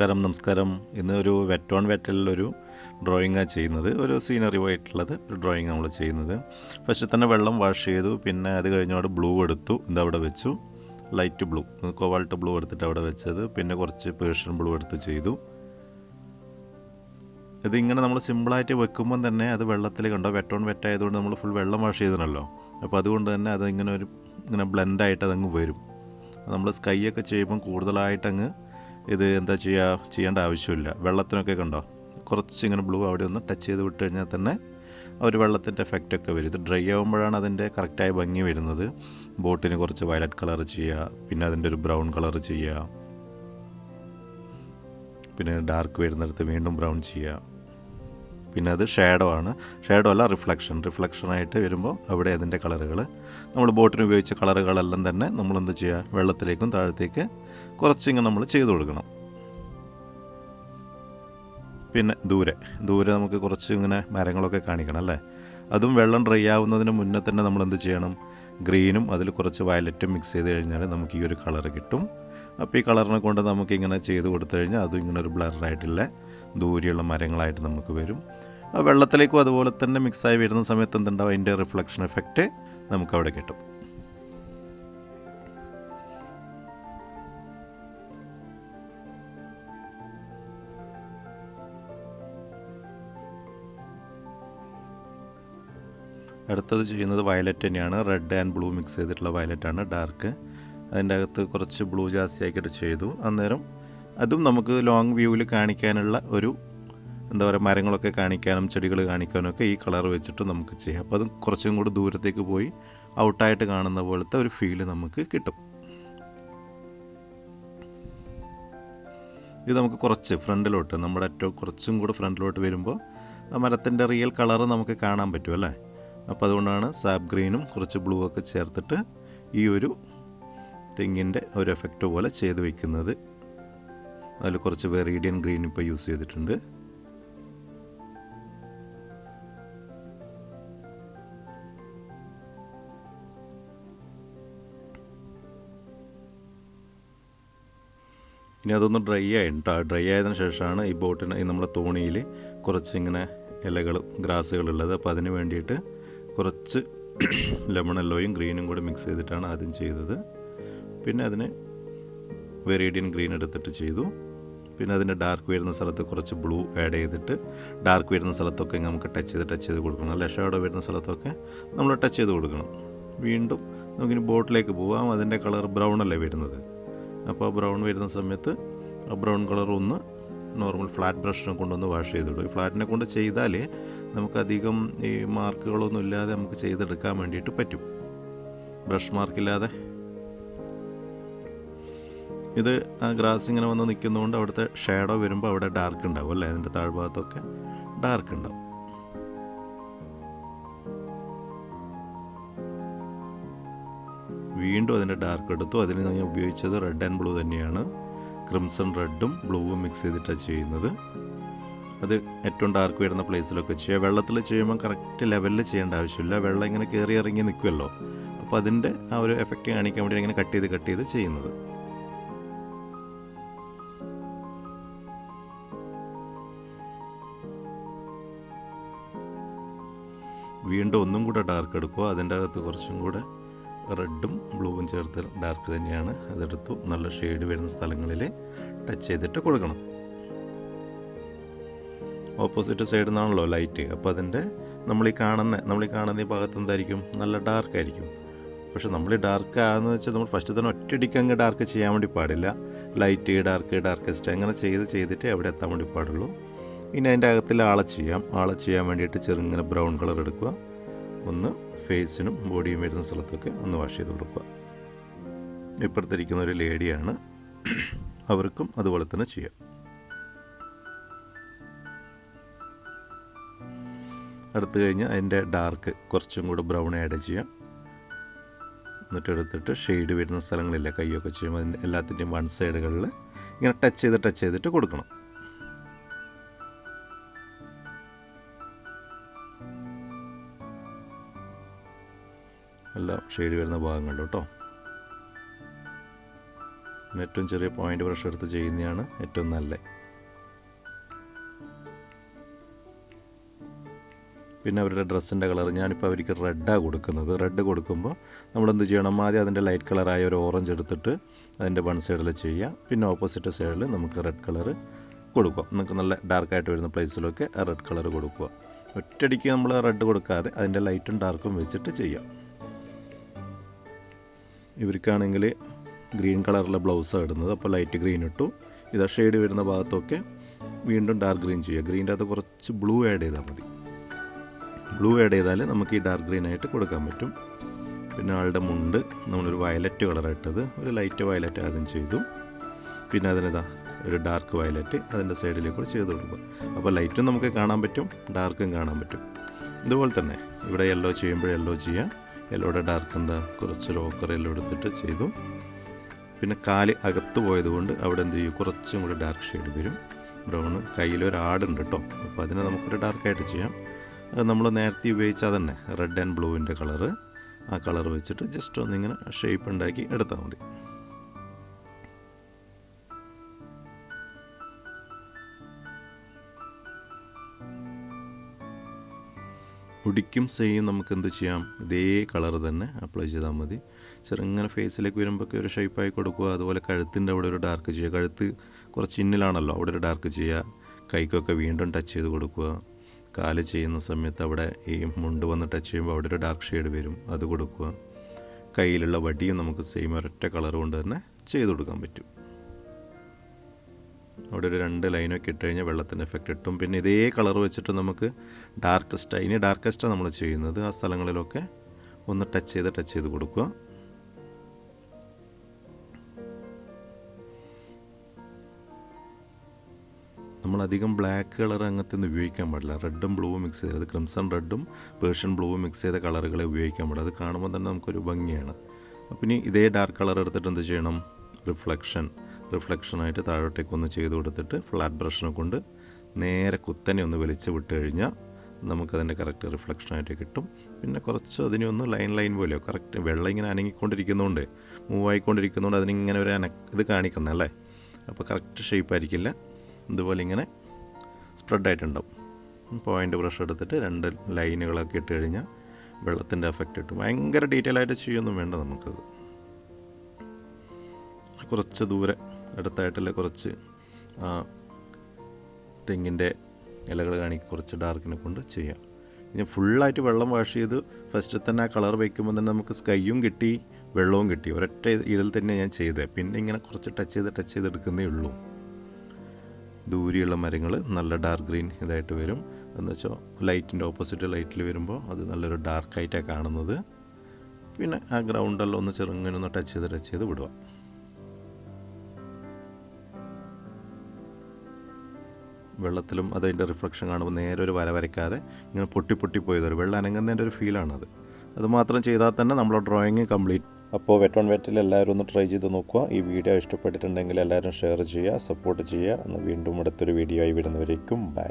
നമസ്കാരം നമസ്കാരം. ഇന്ന് ഒരു വെറ്റ് ഓൺ വെറ്റലിലൊരു ഡ്രോയിങ്ങാണ് ചെയ്യുന്നത്. ഒരു സീനറി ആയിട്ടുള്ളത് ഒരു ഡ്രോയിങ് നമ്മൾ ചെയ്യുന്നത്. ഫസ്റ്റ് തന്നെ വെള്ളം വാഷ് ചെയ്തു പിന്നെ അത് കഴിഞ്ഞോട് ബ്ലൂ എടുത്തു ഇത് അവിടെ വെച്ചു. ലൈറ്റ് ബ്ലൂ കോവാൾട്ട് ബ്ലൂ എടുത്തിട്ട് അവിടെ വെച്ചത്. പിന്നെ കുറച്ച് പേർഷ്യൻ ബ്ലൂ എടുത്ത് ചെയ്തു. ഇതിങ്ങനെ നമ്മൾ സിമ്പിളായിട്ട് വെക്കുമ്പം തന്നെ അത് വെള്ളത്തിൽ കണ്ടോ വെറ്റ് ഓൺ വെറ്റ് ആയതുകൊണ്ട് നമ്മൾ ഫുൾ വെള്ളം വാഷ് ചെയ്തണല്ലോ അപ്പോൾ അതുകൊണ്ട് തന്നെ അത് ഇങ്ങനെ ഒരു ഇങ്ങനെ ബ്ലെൻഡായിട്ട് അതങ്ങ് വരും. നമ്മൾ സ്കൈ ഒക്കെ ചെയ്യുമ്പം കൂടുതലായിട്ടങ്ങ് ഇത് എന്താ ചെയ്യുക ചെയ്യേണ്ട ആവശ്യമില്ല. വെള്ളത്തിനൊക്കെ കണ്ടോ? കുറച്ച് ഇങ്ങനെ ബ്ലൂ അവിടെ ഒന്ന് ടച്ച് ചെയ്ത് വിട്ട് കഴിഞ്ഞാൽ തന്നെ ഒരു വെള്ളത്തിന്റെ എഫക്റ്റൊക്കെ വരും. ഇത് ഡ്രൈ ആകുമ്പോഴാണ് അതിന്റെ കറക്റ്റായ ഭംഗി വരുന്നത്. ബോട്ടിന് കുറച്ച് വയലറ്റ് കളർ ചെയ്യുക പിന്നെ അതിന്റെ ഒരു ബ്രൗൺ കളർ ചെയ്യുക. പിന്നെ ഡാർക്ക് വരുന്നിടത്ത് വീണ്ടും ബ്രൗൺ ചെയ്യുക. പിന്നെ അത് ഷാഡോ ആണ്. ഷാഡോ അല്ല റിഫ്ലക്ഷൻ റിഫ്ലക്ഷനായിട്ട് വരുമ്പോൾ അവിടെ അതിന്റെ കളറുകൾ നമ്മൾ ബോട്ടിന് ഉപയോഗിച്ച കളറുകളെല്ലാം തന്നെ നമ്മൾ എന്ത് ചെയ്യുക? വെള്ളത്തിലേക്കും താഴത്തേക്ക് കുറച്ചിങ്ങനെ നമ്മൾ ചെയ്തു കൊടുക്കണം. പിന്നെ ദൂരെ. ദൂരെ നമുക്ക് കുറച്ച് ഇങ്ങനെ മരങ്ങളൊക്കെ കാണിക്കണം അല്ലേ? അതും വെള്ളം ഡ്രൈ ആവുന്നതിന് മുന്നേ തന്നെ നമ്മൾ എന്ത് ചെയ്യണം? ഗ്രീനും അതിൽ കുറച്ച് വയലറ്റും മിക്സ് ചെയ്ത് കഴിഞ്ഞാൽ നമുക്ക് ഈ ഒരു കളർ കിട്ടും. അപ്പോൾ ഈ കളറിനെ കൊണ്ട് നമുക്കിങ്ങനെ ചെയ്ത് കൊടുത്തു കഴിഞ്ഞാൽ അതും ഇങ്ങനെ ഒരു ബ്ലറായിട്ടുള്ള ദൂരെയുള്ള മരങ്ങളായിട്ട് നമുക്ക് വരും. വെള്ളത്തിലേക്കും അതുപോലെ തന്നെ മിക്സായി വരുന്ന സമയത്ത് എന്തുണ്ടാവും? അതിന്റെ റിഫ്ലക്ഷൻ എഫക്റ്റ് നമുക്കവിടെ കിട്ടും. അടുത്തത് ചെയ്യുന്നത് വയലറ്റ് തന്നെയാണ്. റെഡ് ആൻഡ് ബ്ലൂ മിക്സ് ചെയ്തിട്ടുള്ള വയലറ്റാണ്. ഡാർക്ക്. അതിന്റെ അകത്ത് കുറച്ച് ബ്ലൂ ജാസ്തി ആക്കിയിട്ട് ചെയ്തു. അന്നേരം അതും നമുക്ക് ലോങ് വ്യൂവിൽ കാണിക്കാനുള്ള ഒരു എന്താ പറയുക മരങ്ങളൊക്കെ കാണിക്കാനും ചെടികൾ കാണിക്കാനും ഒക്കെ ഈ കളർ വെച്ചിട്ട് നമുക്ക് ചെയ്യാം. അപ്പോൾ അതും കുറച്ചും കൂടി ദൂരത്തേക്ക് പോയി ഔട്ടായിട്ട് കാണുന്ന പോലത്തെ ഒരു ഫീൽ നമുക്ക് കിട്ടും. ഇത് നമുക്ക് കുറച്ച് ഫ്രണ്ടിലോട്ട് നമ്മുടെ ഏറ്റവും കുറച്ചും കൂടി ഫ്രണ്ടിലോട്ട് വരുമ്പോൾ ആ മരത്തിന്റെ റിയൽ കളർ നമുക്ക് കാണാൻ പറ്റും അല്ലേ? അപ്പോൾ അതുകൊണ്ടാണ് സാബ് ഗ്രീനും കുറച്ച് ബ്ലൂ ഒക്കെ ചേർത്തിട്ട് ഈ ഒരു തെങ്ങിന്റെ ഒരു എഫക്റ്റ് പോലെ ചെയ്ത് വയ്ക്കുന്നത് അതിൽ കുറച്ച് വെറീഡിയൻ ഗ്രീൻ ഇപ്പോൾ യൂസ് ചെയ്തിട്ടുണ്ട്. ഇനി അതൊന്ന് ഡ്രൈ ആയിട്ട് ഡ്രൈ ആയതിനു ശേഷമാണ് ഈ ബോട്ടിന് ഈ നമ്മുടെ തോണിയിൽ കുറച്ച് ഇങ്ങനെ ഇലകൾ ഗ്രാസുകളുള്ളത് അപ്പോൾ അതിന് വേണ്ടിയിട്ട് കുറച്ച് ലെമൺ എല്ലോയും ഗ്രീനും കൂടി മിക്സ് ചെയ്തിട്ടാണ് ആദ്യം ചെയ്തത്. പിന്നെ അതിന് വെറീഡിയൻ ഗ്രീൻ എടുത്തിട്ട് ചെയ്തു. പിന്നെ അതിന്റെ ഡാർക്ക് വരുന്ന സ്ഥലത്ത് കുറച്ച് ബ്ലൂ ആഡ് ചെയ്തിട്ട് ഡാർക്ക് വരുന്ന സ്ഥലത്തൊക്കെ നമുക്ക് ടച്ച് ചെയ്ത് ടച്ച് ചെയ്ത് കൊടുക്കണം. അല്ലെ? ഷാഡോ വരുന്ന സ്ഥലത്തൊക്കെ നമ്മൾ ടച്ച് ചെയ്ത് കൊടുക്കണം. വീണ്ടും നമുക്കിനി ബോട്ടിലേക്ക് പോവാം. അതിന്റെ കളർ ബ്രൗൺ അല്ലേ വരുന്നത്? അപ്പോൾ ആ ബ്രൗൺ വരുന്ന സമയത്ത് ആ ബ്രൗൺ കളർ ഒന്ന് നോർമൽ ഫ്ലാറ്റ് ബ്രഷിനെ കൊണ്ടൊന്ന് വാഷ് ചെയ്തിടും. ഈ ഫ്ലാറ്റിനെ കൊണ്ട് ചെയ്താൽ നമുക്കധികം ഈ മാർക്കുകളൊന്നും ഇല്ലാതെ നമുക്ക് ചെയ്തെടുക്കാൻ വേണ്ടിയിട്ട് പറ്റും. ബ്രഷ് മാർക്കില്ലാതെ ഇത് ആ ഗ്രാസ് ഇങ്ങനെ വന്ന് നിൽക്കുന്നതുകൊണ്ട് അവിടുത്തെ ഷാഡോ വരുമ്പോൾ അവിടെ ഡാർക്ക് ഉണ്ടാവും അല്ലേ? അതിന്റെ താഴ്ഭാഗത്തൊക്കെ ഡാർക്ക് ഉണ്ടാവും. വീണ്ടും അതിന്റെ ഡാർക്ക് എടുത്തു. അതിന് ഞാൻ ഉപയോഗിച്ചത് റെഡ് ആൻഡ് ബ്ലൂ തന്നെയാണ്. ക്രിംസൺ റെഡും ബ്ലൂവും മിക്സ് ചെയ്തിട്ടാണ് ചെയ്യുന്നത്. അത് ഏറ്റവും ഡാർക്ക് വരുന്ന പ്ലേസിലൊക്കെ ചെയ്യുക. വെള്ളത്തിൽ ചെയ്യുമ്പോൾ കറക്റ്റ് ലെവലിൽ ചെയ്യേണ്ട ആവശ്യമില്ല. വെള്ളം ഇങ്ങനെ കയറി ഇറങ്ങി നിൽക്കുമല്ലോ അപ്പോൾ അതിന്റെ ആ ഒരു എഫക്റ്റ് കാണിക്കാൻ വേണ്ടി ഇങ്ങനെ കട്ട് ചെയ്ത് കട്ട് ചെയ്ത് ചെയ്യുന്നത്. വീണ്ടും ഒന്നും കൂടെ ഡാർക്ക് എടുക്കുക അതിന്റെ അകത്ത് കുറച്ചും കൂടെ റെഡും ബ്ലൂവും ചേർത്ത് ഡാർക്ക് തന്നെയാണ്. അതെടുത്തു. നല്ല ഷെയ്ഡ് വരുന്ന സ്ഥലങ്ങളിൽ ടച്ച് ചെയ്തിട്ട് കൊടുക്കണം. ഓപ്പോസിറ്റ് സൈഡിൽ നിന്നാണല്ലോ ലൈറ്റ് അപ്പോൾ അതിന്റെ നമ്മൾ ഈ കാണുന്ന നമ്മൾ ഈ കാണുന്ന ഈ ഭാഗത്ത് എന്തായിരിക്കും? നല്ല ഡാർക്ക് ആയിരിക്കും. പക്ഷെ നമ്മൾ ഡാർക്ക് ആകുന്ന വെച്ചാൽ നമ്മൾ ഫസ്റ്റ് തന്നെ ഒറ്റയടിക്ക് അങ്ങ് ഡാർക്ക് ചെയ്യാൻ വേണ്ടി പാടില്ല. ലൈറ്റ് ഡാർക്ക് ഡാർക്കസ്റ്റ് അങ്ങനെ ചെയ്ത് ചെയ്തിട്ട് അവിടെ എത്താൻ വേണ്ടി പാടുള്ളൂ. ഇനി അതിന്റെ അകത്തിൽ ആളെ ചെയ്യാം. ആളെ ചെയ്യാൻ വേണ്ടിയിട്ട് ചെറുങ്ങനെ ബ്രൗൺ കളർ എടുക്കുക. ഒന്ന് ഫേസിനും ബോഡിയും വരുന്ന സ്ഥലത്തൊക്കെ ഒന്ന് വാഷ് ചെയ്ത് കൊടുക്കുക. ഇപ്പുറത്തിരിക്കുന്ന ഒരു ലേഡിയാണ്. അവർക്കും അതുപോലെ തന്നെ ചെയ്യാം. അടുത്ത് കഴിഞ്ഞ് അതിന്റെ ഡാർക്ക് കുറച്ചും കൂടെ ബ്രൗൺ ആഡ് ചെയ്യാം. എന്നിട്ട് എടുത്തിട്ട് ഷെയ്ഡ് വരുന്ന സ്ഥലങ്ങളില്ല. കൈയൊക്കെ ചെയ്യുമ്പോൾ അതിന്റെ എല്ലാത്തിന്റെയും വൺ സൈഡുകളിൽ ഇങ്ങനെ ടച്ച് ചെയ്ത് ടച്ച് ചെയ്തിട്ട് കൊടുക്കണം. എല്ലാം ഷെയ്ഡ് വരുന്ന ഭാഗങ്ങളിൽ കേട്ടോ. ഏറ്റവും ചെറിയ പോയിന്റ് ബ്രഷ് എടുത്ത് ചെയ്യുന്നതാണ് ഏറ്റവും നല്ലത് പിന്നെ അവരുടെ ഡ്രസ്സിന്റെ കളർ. ഞാനിപ്പോൾ അവർക്ക് റെഡാണ് കൊടുക്കുന്നത്. റെഡ് കൊടുക്കുമ്പോൾ നമ്മൾ എന്ത് ചെയ്യണം? ആദ്യം അതിന്റെ ലൈറ്റ് കളറായ ഒരു ഓറഞ്ച് എടുത്തിട്ട് അതിന്റെ വൺ സൈഡിൽ ചെയ്യുക പിന്നെ ഓപ്പോസിറ്റ് സൈഡിൽ നമുക്ക് റെഡ് കളർ കൊടുക്കുക നമുക്ക് നല്ല ഡാർക്കായിട്ട് വരുന്ന പ്ലേസിലൊക്കെ റെഡ് കളർ കൊടുക്കുക. ഒറ്റയടിക്ക് നമ്മൾ റെഡ് കൊടുക്കാതെ അതിന്റെ ലൈറ്റും ഡാർക്കും വെച്ചിട്ട് ചെയ്യാം. ഇവർക്കാണെങ്കിൽ ഗ്രീൻ കളറിലെ ബ്ലൗസാണ് ഇടുന്നത്. അപ്പോൾ ലൈറ്റ് ഗ്രീൻ ഇട്ടു. ഇതാ ഷെയ്ഡ് വരുന്ന ഭാഗത്തൊക്കെ വീണ്ടും ഡാർക്ക് ഗ്രീൻ ചെയ്യുക. ഗ്രീന്റെ അകത്ത് കുറച്ച് ബ്ലൂ ആഡ് ചെയ്താൽ മതി. ബ്ലൂ ആഡ് ചെയ്താൽ നമുക്ക് ഈ ഡാർക്ക് ഗ്രീൻ ആയിട്ട് കൊടുക്കാൻ പറ്റും. പിന്നെ ആളുടെ മുണ്ട് നമ്മളൊരു വയലറ്റ് കളർ ഇട്ടത്. ഒരു ലൈറ്റ് വയലറ്റ് ആദ്യം ചെയ്തു. പിന്നെ അതിനിതാ ഒരു ഡാർക്ക് വയലറ്റ് അതിന്റെ സൈഡിലേക്ക് കൂടെ ചെയ്ത് കൊടുക്കുക. അപ്പോൾ ലൈറ്റും നമുക്ക് കാണാൻ പറ്റും ഡാർക്കും കാണാൻ പറ്റും. ഇതുപോലെ തന്നെ. ഇവിടെ യെല്ലോ ചെയ്യുമ്പോൾ യെല്ലോ ചെയ്യാം യെല്ലോയുടെ ഡാർക്ക് എന്താ കുറച്ച് റോക്കർ എല്ലാം എടുത്തിട്ട് ചെയ്തു. പിന്നെ കാൽ അകത്ത് പോയതുകൊണ്ട് അവിടെ എന്ത് ചെയ്യും? കുറച്ചും കൂടി ഡാർക്ക് ഷെയ്ഡ് വരും. ബ്രൗൺ കയ്യിലൊരു ആടുണ്ട് കേട്ടോ. അപ്പോൾ അതിനെ നമുക്കൊരു ഡാർക്കായിട്ട് ചെയ്യാം. അത് നമ്മൾ നേരത്തെ ഉപയോഗിച്ച തന്നെ റെഡ് ആൻഡ് ബ്ലൂവിന്റെ കളറ്. ആ കളർ വെച്ചിട്ട് ജസ്റ്റ് ഒന്നിങ്ങനെ ഷേപ്പ് ഉണ്ടാക്കി എടുത്താൽ മതി. മുടിക്കും സെയിം നമുക്ക് എന്ത് ചെയ്യാം? ഇതേ കളർ തന്നെ അപ്ലൈ ചെയ്താൽ മതി. ചെറുങ്ങനെ ഫേസിലേക്ക് വരുമ്പോഴൊക്കെ ഒരു ഷേപ്പായി കൊടുക്കുക അതുപോലെ കഴുത്തിന്റെ അവിടെ ഒരു ഡാർക്ക് ചെയ്യുക. കഴുത്ത് കുറച്ച് ഇന്നിലാണല്ലോ അവിടെ ഒരു ഡാർക്ക് ചെയ്യുക. കൈക്കൊക്കെ വീണ്ടും ടച്ച് ചെയ്ത് കൊടുക്കുക. കാൽ ചെയ്യുന്ന സമയത്ത് അവിടെ ഈ മുണ്ട് വന്ന് ടച്ച് ചെയ്യുമ്പോൾ അവിടെ ഒരു ഡാർക്ക് ഷെയ്ഡ് വരും അത് കൊടുക്കുക. കയ്യിലുള്ള വടിയും നമുക്ക് സെയിം ഒരൊറ്റ കളർ കൊണ്ട് തന്നെ ചെയ്ത് കൊടുക്കാൻ പറ്റും. അവിടെ ഒരു രണ്ട് ലൈനൊക്കെ ഇട്ട് കഴിഞ്ഞാൽ വെള്ളത്തിന്റെ എഫക്റ്റ് കിട്ടും. പിന്നെ ഇതേ കളർ വെച്ചിട്ട് നമുക്ക് ഡാർക്കസ്റ്റ് ഇനി ഡാർക്കസ്റ്റാണ് നമ്മൾ ചെയ്യുന്നത് ആ സ്ഥലങ്ങളിലൊക്കെ ഒന്ന് ടച്ച് ചെയ്ത് ടച്ച് ചെയ്ത് കൊടുക്കുക. നമ്മളധികം ബ്ലാക്ക് കളർ അങ്ങനത്തെ ഒന്നും ഉപയോഗിക്കാൻ പാടില്ല. റെഡും ബ്ലൂവും മിക്സ് ചെയ്ത് ക്രിംസൺ റെഡും പേർഷ്യൻ ബ്ലൂവും മിക്സ് ചെയ്ത കളറുകളെ ഉപയോഗിക്കാൻ പാടില്ല. അത് കാണുമ്പോൾ തന്നെ നമുക്കൊരു ഭംഗിയാണ്. അപ്പം ഇനി ഇതേ ഡാർക്ക് കളർ എടുത്തിട്ട് എന്ത് ചെയ്യണം? റിഫ്ലക്ഷൻ റിഫ്ലക്ഷനായിട്ട് താഴോട്ടേക്ക് ഒന്ന് ചെയ്ത് കൊടുത്തിട്ട് ഫ്ലാറ്റ് ബ്രഷിനെ കൊണ്ട് നേരെ കുത്തനെ ഒന്ന് വലിച്ച് വിട്ട് കഴിഞ്ഞാൽ നമുക്കതിന്റെ കറക്റ്റ് റിഫ്ലക്ഷനായിട്ട് കിട്ടും. പിന്നെ കുറച്ച് അതിനെ ഒന്ന് ലൈൻ ലൈൻ പോലെയോ കറക്റ്റ് വെള്ളം ഇങ്ങനെ അനങ്ങിക്കൊണ്ടിരിക്കുന്നതുകൊണ്ട് മൂവ് ആയിക്കൊണ്ടിരിക്കുന്നതുകൊണ്ട് അതിനിങ്ങനെ ഒരു അന ഇത് കാണിക്കണം അല്ലേ? അപ്പോൾ കറക്റ്റ് ഷേപ്പ് ആയിരിക്കില്ല. ഇതുപോലെ ഇങ്ങനെ സ്പ്രെഡായിട്ടുണ്ടാവും പോയിന്റ് ബ്രഷ് എടുത്തിട്ട് രണ്ട് ലൈനുകളൊക്കെ ഇട്ട് കഴിഞ്ഞാൽ വെള്ളത്തിന്റെ എഫക്റ്റ് കിട്ടും. ഭയങ്കര ഡീറ്റെയിൽ ആയിട്ട് ചെയ്യൊന്നും വേണ്ട നമുക്കത്. കുറച്ച് ദൂരെ അടുത്തായിട്ടുള്ള കുറച്ച് തെങ്ങിന്റെ ഇലകൾ കാണിക്ക് കുറച്ച് ഡാർക്കിനെ കൊണ്ട് ചെയ്യാം. ഇനി ഫുള്ളായിട്ട് വെള്ളം വാഷ് ചെയ്ത് ഫസ്റ്റ് തന്നെ ആ കളർ വയ്ക്കുമ്പോൾ തന്നെ നമുക്ക് സ്കൈയും കിട്ടി വെള്ളവും കിട്ടി. ഒരൊറ്റ ഇതിൽ തന്നെ ഞാൻ ചെയ്തത് പിന്നെ ഇങ്ങനെ കുറച്ച് ടച്ച് ചെയ്ത് ടച്ച് ചെയ്തെടുക്കുന്നേ ഉള്ളൂ. ദൂരെയുള്ള മരങ്ങൾ നല്ല ഡാർക്ക് ഗ്രീൻ ഇതായിട്ട് വരും. എന്ന് വെച്ചാൽ ലൈറ്റിന്റെ ഓപ്പോസിറ്റ് ലൈറ്റിൽ വരുമ്പോൾ അത് നല്ലൊരു ഡാർക്കായിട്ടാണ് കാണുന്നത്. പിന്നെ ആ ഗ്രൗണ്ടെല്ലാം ഒന്ന് ചെറുങ്ങനെ ഒന്ന് ടച്ച് ചെയ്ത് ടച്ച് ചെയ്ത് വിടുക. വെള്ളത്തിലും അതിന്റെ റിഫ്ലക്ഷൻ കാണുമ്പോൾ നേരെ ഒരു വര വരയ്ക്കാതെ ഇങ്ങനെ പൊട്ടി പൊട്ടി പോയതൊരു വെള്ളം അനങ്ങുന്നതിന്റെ ഒരു ഫീലാണത് അത് അതുമാത്രം ചെയ്താൽ തന്നെ നമ്മളെ ഡ്രോയിങ് കംപ്ലീറ്റ് അപ്പോൾ വെറ്റ് ഓൺ വെറ്റിൽ എല്ലാവരും ഒന്ന് ട്രൈ ചെയ്ത് നോക്കുക. ഈ വീഡിയോ ഇഷ്ടപ്പെട്ടിട്ടുണ്ടെങ്കിൽ എല്ലാവരും ഷെയർ ചെയ്യുക സപ്പോർട്ട് ചെയ്യുക. എന്ന് വീണ്ടും അടുത്തൊരു വീഡിയോ ആയി വരുന്നവരേക്കും. ബൈ